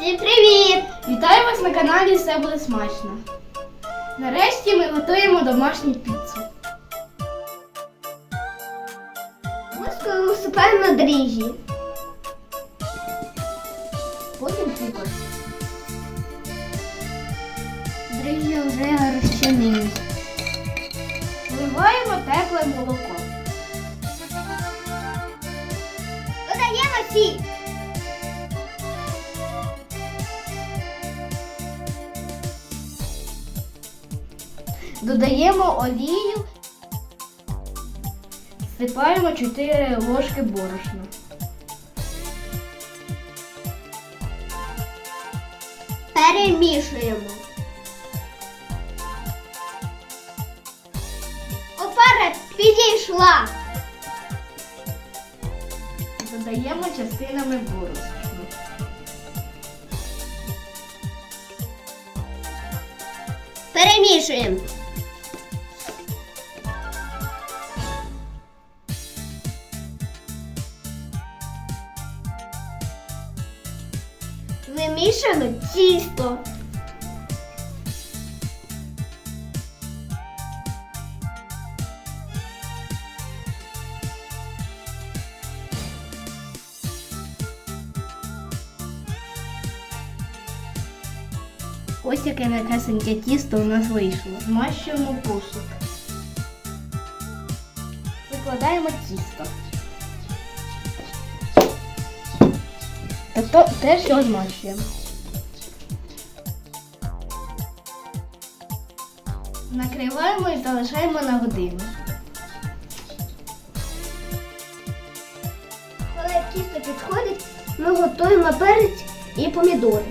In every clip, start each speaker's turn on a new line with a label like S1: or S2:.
S1: Всім привіт!
S2: Вітаю вас на каналі Все буде смачно. Нарешті ми готуємо домашню піцу.
S1: Ми висипаємо дріжджі.
S2: Потім цукор.
S1: Дріжджі вже розчинились.
S2: Вливаємо тепле молоко.
S1: Додаємо сіль.
S2: Додаємо олію. Всипаємо 4 ложки борошна.
S1: Перемішуємо. Опара підійшла.
S2: Додаємо частинами борошна.
S1: Перемішуємо. Вимішуємо тісто.
S2: Ось яке м'якесеньке тісто у нас вийшло. Змащуємо посуд. Викладаємо тісто. Та то теж його змащуємо. Накриваємо і залишаємо на годину.
S1: Коли тісто підходить, ми готуємо перець і помідори.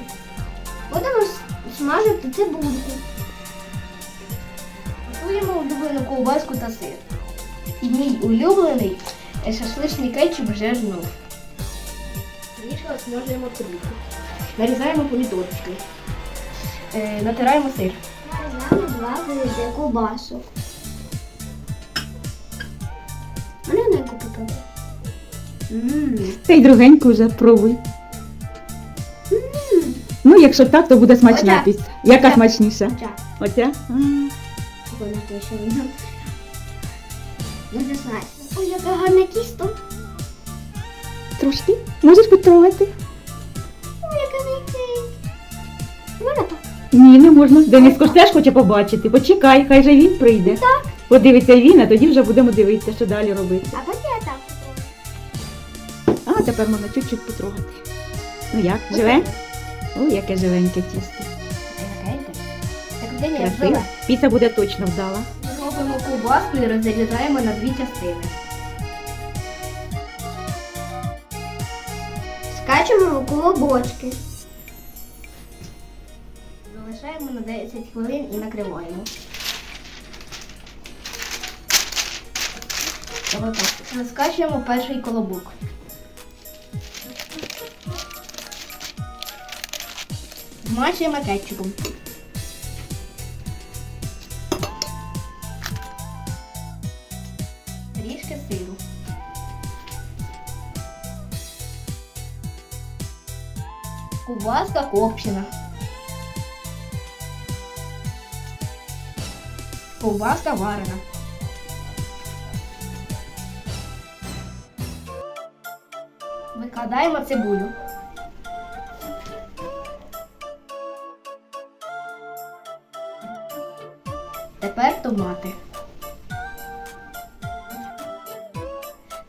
S1: Будемо смажити цибульку.
S2: Готуємо улюблену ковбаску та сир. І мій улюблений шашличний кетчуп вже знов. Трішки смажуємо цибульку. Нарізаємо помідорчики. Е, натираємо сир.
S1: Види ковбасу. Мене не купити.
S3: Та й другеньку вже пробуй. Ну, якщо так, то буде смачна
S1: Оця.
S3: Яка
S1: Оця.
S3: смачніша? Оця? А,
S1: вона точно вона. Не знаю. Ой, яке гарне тісто.
S3: Трошки. Можеш потрогати? Ні, не можна. Дениско ж теж хоче побачити. Почекай, хай же він прийде.
S1: Так.
S3: Подивиться він, а тоді вже будемо дивитися, що далі робити.
S1: А я так.
S3: А тепер можна чуть-чуть потрогати. Ну як, живе? Ой, яке живеньке тісто.
S2: Так де я
S3: Красиво. Піца буде точно вдала.
S2: Робимо ковбаску і розрізаємо на дві частини.
S1: Скачемо в колобочки.
S2: Залишаємо на 10 хвилин і накриваємо. Розкачуємо перший колобок. Змащуємо кетчупом. Трішки сиру. Кубаска копчена. Ковбаска варена. Викладаємо цибулю. Тепер томати.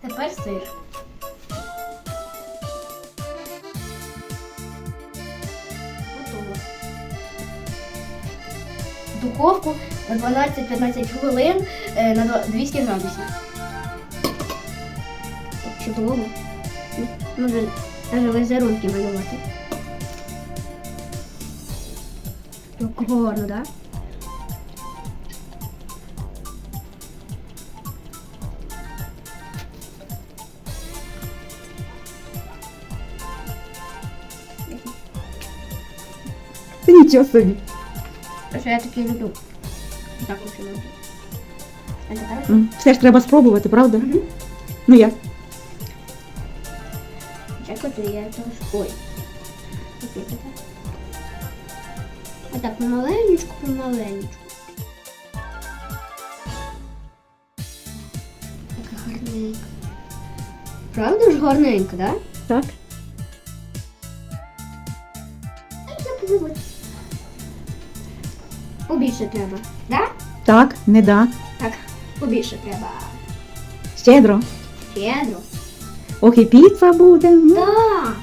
S2: Тепер сир. Готово. В духовку на 12-15 хвилин е, на 200 градусів.
S1: Чудово. Може, навіть візерунки малювати. Як гарно, так?
S3: Та нічого собі.
S1: Що я таке люблю. Так тепер
S3: М, Все ж треба спробувати, правда? Ну я. як?
S1: чекати я теж. Ой. А так, помаленечку, помаленечку. Така гарненька. Правда ж гарненька, да?
S3: Так?
S1: Подивлюсь. Побільше треба, да?
S3: Так, не да.
S1: Так, побільше треба.
S3: Щедро.
S1: Щедро.
S3: Ох, і піца буде. М.
S1: Так.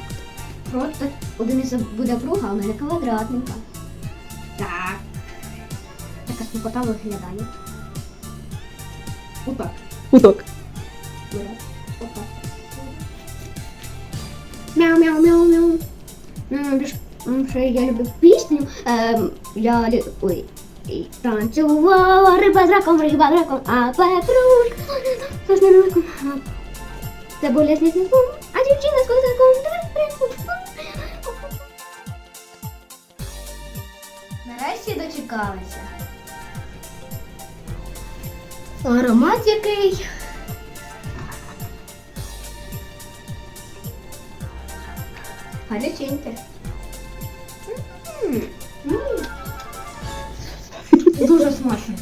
S1: Просто один із буде круга, а в мене квадратненька. Так. Така смакота виглядає. Отак.
S3: Куток.
S1: Бере. Отак. Мяу, мяу, мяу, мяу. М, більш- м, Ще я люблю пісню. Ем, я лю- ой. І танцювала риба з раком, риба з раком, а петрушка з раком. Це болезний снігом, а дівчина з козаком. Нарешті дочекалися. Аромат який. Гаряченьке. М, м. Дуже смачно.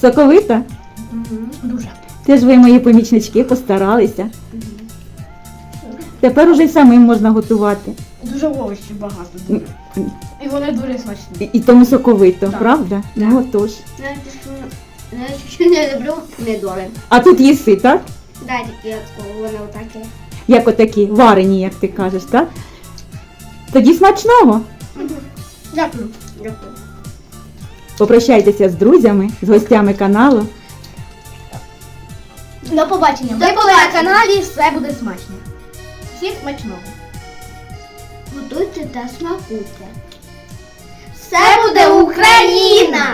S3: Соковита.
S1: Дуже.
S3: Це ж ви, мої помічнички, постаралися. Тепер уже й самим можна готувати.
S2: Дуже овочів багато.
S3: М,
S2: І вони дуже смачні.
S3: І, і тому соковито,
S2: Так.
S3: правда? Ну отож.
S1: Знаєте, що, знаєте, що не люблю помідори.
S3: А тут їси, так?
S1: Да, тільки я такого, вони отакі.
S3: Як отакі, варені, як ти кажеш, так? Тоді смачного.
S2: Дякую.
S1: Дякую.
S3: Попрощайтеся з друзями, з гостями каналу.
S2: До побачення. Ви були на каналі все буде смачно. Всім смачного.
S1: Готуйте та смакуйте. Все буде Україна!